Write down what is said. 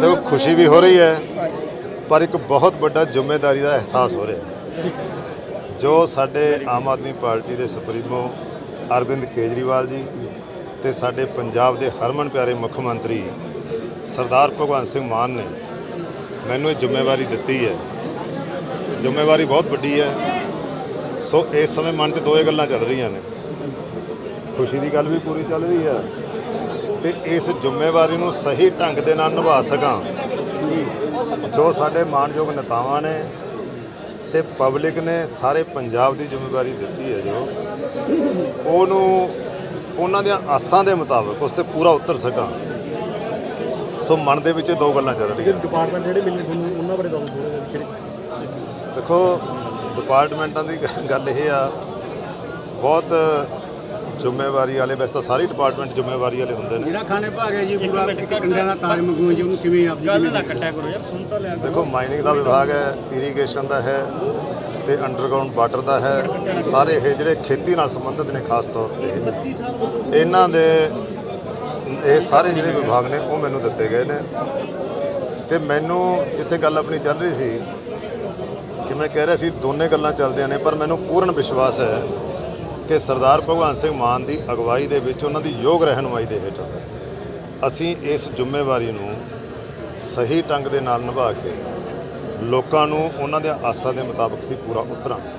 ਦੇਖੋ, ਖੁਸ਼ੀ ਵੀ ਹੋ ਰਹੀ ਹੈ, ਪਰ ਇੱਕ ਬਹੁਤ ਵੱਡਾ ਜ਼ਿੰਮੇਵਾਰੀ ਦਾ ਅਹਿਸਾਸ ਹੋ ਰਿਹਾ ਹੈ। ਜੋ ਸਾਡੇ ਆਮ ਆਦਮੀ ਪਾਰਟੀ ਦੇ ਸੁਪਰੀਮੋ ਅਰਵਿੰਦ ਕੇਜਰੀਵਾਲ ਜੀ ਤੇ ਸਾਡੇ ਪੰਜਾਬ ਦੇ ਹਰਮਨ ਪਿਆਰੇ ਮੁੱਖ ਮੰਤਰੀ ਸਰਦਾਰ ਭਗਵੰਤ ਸਿੰਘ ਮਾਨ ਨੇ ਮੈਨੂੰ ਇਹ ਜ਼ਿੰਮੇਵਾਰੀ ਦਿੱਤੀ ਹੈ। ਜ਼ਿੰਮੇਵਾਰੀ ਬਹੁਤ ਵੱਡੀ ਹੈ। ਸੋ ਇਸ ਸਮੇਂ ਮਨ 'ਚ ਦੋਏ ਗੱਲਾਂ ਚੱਲ ਰਹੀਆਂ ਨੇ। ਖੁਸ਼ੀ ਦੀ ਗੱਲ ਵੀ ਪੂਰੀ ਚੱਲ ਰਹੀ ਹੈ ਤੇ ਇਸ ਜ਼ਿੰਮੇਵਾਰੀ ਨੂੰ ਸਹੀ ਢੰਗ ਦੇ ਨਾਲ ਨਿਭਾ ਸਕਾਂ। ਜੋ ਸਾਡੇ ਮਾਣਯੋਗ ਨੇਤਾਵਾਂ ਨੇ ਤੇ ਪਬਲਿਕ ਨੇ ਸਾਰੇ ਪੰਜਾਬ ਦੀ ਜ਼ਿੰਮੇਵਾਰੀ ਦਿੱਤੀ ਹੈ ਜੋ ਉਹਨੂੰ ਉਹਨਾਂ ਦੀਆਂ ਆਸਾਂ ਦੇ ਮੁਤਾਬਕ ਉਸ ਤੇ ਪੂਰਾ ਉਤਰ ਸਕਾਂ। ਸੋ ਮਨ ਦੇ ਵਿੱਚ ਦੋ ਗੱਲਾਂ ਚੱਲ ਰਹੀਆਂ। ਡਿਪਾਰਟਮੈਂਟ ਜਿਹੜੇ ਮਿਲਨੇ ਤੁਹਾਨੂੰ ਉਹਨਾਂ ਬਾਰੇ ਦੱਸੋ ਥੋੜਾ ਦੇਖੋ ਡਿਪਾਰਟਮੈਂਟਾਂ ਦੀ ਗੱਲ ਇਹ ਆ ਬਹੁਤ ਜ਼ਿੰਮੇਵਾਰੀ ਵਾਲੇ ਵੈਸੇ ਤਾਂ ਸਾਰੇ ਡਿਪਾਰਟਮੈਂਟ ਜ਼ਿੰਮੇਵਾਰੀ ਵਾਲੇ ਹੁੰਦੇ ਨੇ। ਜਿਹੜਾ ਖਾਣੇ ਭਾਗ ਹੈ ਜੀ ਪੂਰਾ ਕੰਡਿਆਂ ਦਾ ਤਾਜ ਮੰਗੂ ਜੀ ਉਹਨੂੰ ਕਿਵੇਂ ਆਪ ਜੀ ਗੱਲ ਨਾ ਕੱਟਿਆ ਕਰੋ ਯਾਰ ਸੁਣ ਤਾਂ ਲਿਆ ਦੇਖੋ ਮਾਈਨਿੰਗ ਦਾ ਵਿਭਾਗ ਹੈ ਇਰੀਗੇਸ਼ਨ ਦਾ ਹੈ ਤੇ ਅੰਡਰਗਰਾਉਂਡ ਵਾਟਰ ਦਾ ਹੈ। ਸਾਰੇ ਇਹ ਜਿਹੜੇ ਖੇਤੀ ਨਾਲ ਸੰਬੰਧਿਤ ਨੇ ਖਾਸ ਤੌਰ ਤੇ। ਇਹਨਾਂ ਦੇ ਇਹ ਸਾਰੇ ਜਿਹੜੇ ਵਿਭਾਗ ਨੇ ਉਹ ਮੈਨੂੰ ਦਿੱਤੇ ਗਏ ਨੇ। ਤੇ ਮੈਨੂੰ ਜਿੱਥੇ ਗੱਲ ਆਪਣੀ ਚੱਲ ਰਹੀ ਸੀ ਕਿ ਮੈਂ ਕਹਿ ਰਿਹਾ ਸੀ ਦੋਨੇ ਗੱਲਾਂ ਚੱਲਦੀਆਂ ਨੇ ਪਰ ਮੈਨੂੰ ਪੂਰਨ ਵਿਸ਼ਵਾਸ ਹੈ ਕਿ ਸਰਦਾਰ ਭਗਵੰਤ ਸਿੰਘ ਮਾਨ ਦੀ ਅਗਵਾਈ ਦੇ ਵਿੱਚ ਉਹਨਾਂ ਦੀ ਯੋਗ ਰਹਿਨੁਮਾਈ ਦੇ ਹੇਠ ਅਸੀਂ ਇਸ ਜ਼ਿੰਮੇਵਾਰੀ ਨੂੰ ਸਹੀ ਢੰਗ ਦੇ ਨਾਲ ਨਿਭਾ ਕੇ ਲੋਕਾਂ ਨੂੰ ਉਹਨਾਂ ਦੇ ਆਸਾਂ ਦੇ ਮੁਤਾਬਕ ਸੀ ਪੂਰਾ ਉਤਰਾਂਗੇ।